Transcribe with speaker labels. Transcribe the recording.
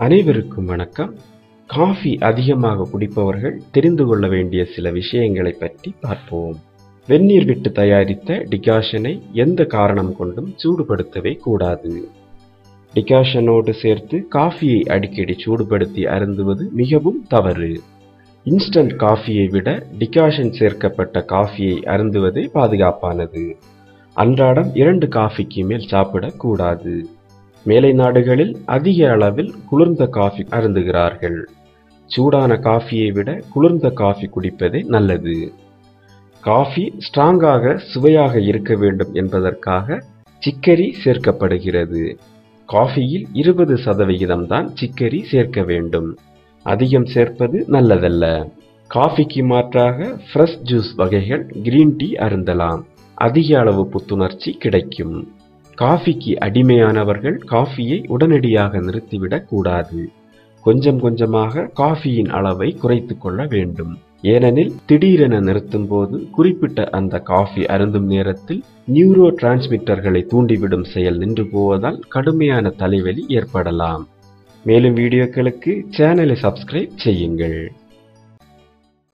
Speaker 1: அனைவருக்கும் வணக்கம். காஃபி அதிகமாக குடிப்பவர்கள் தெரிந்து கொள்ள வேண்டிய சில விஷயங்களை பற்றி பார்ப்போம். வெந்நீர் விட்டு தயாரித்த டிகாஷனை எந்த காரணம் கொண்டும் சூடுபடுத்தவே கூடாது. டிகாஷனோடு சேர்த்து காஃபியை அடிக்கடி சூடுபடுத்தி அருந்துவது மிகவும் தவறு. இன்ஸ்டன்ட் காஃபியை விட டிகாஷன் சேர்க்கப்பட்ட காஃபியை அருந்துவதே பாதுகாப்பானது. அன்றாடம் இரண்டு காஃபிக்கு மேல் சாப்பிடக்கூடாது. மேலை நாடுகளில் அதிக அளவில் குளிர்ந்த காஃபி அருந்துகிறார்கள். சூடான காஃபியை விட குளிர்ந்த காஃபி குடிப்பதே நல்லது. காஃபி ஸ்ட்ராங்காக சுவையாக இருக்க வேண்டும் என்பதற்காக சிக்கரி சேர்க்கப்படுகிறது. காஃபியில் இருபது சதவிகிதம் தான் சிக்கரி சேர்க்க வேண்டும். அதிகம் சேர்ப்பது நல்லதல்ல. காஃபிக்கு மாற்றாக ஃப்ரெஷ் ஜூஸ் வகைகள் கிரீன் டீ அருந்தலாம். அதிக அளவு புத்துணர்ச்சி கிடைக்கும். காஃபிக்கு அடிமையானவர்கள் காஃபியை உடனடியாக நிறுத்திவிடக் கூடாது. கொஞ்சம் கொஞ்சமாக காஃபியின் அளவை குறைத்து கொள்ள வேண்டும். ஏனெனில் திடீரென நிறுத்தும் போது குறிப்பிட்ட அந்த காஃபி அருந்தும் நேரத்தில் நியூரோ டிரான்ஸ்மிட்டர்களை தூண்டிவிடும் செயல் நின்று போவதால் கடுமையான தலைவலி ஏற்படலாம். மேலும் வீடியோக்களுக்கு சேனலை சப்ஸ்கிரைப் செய்யுங்கள்.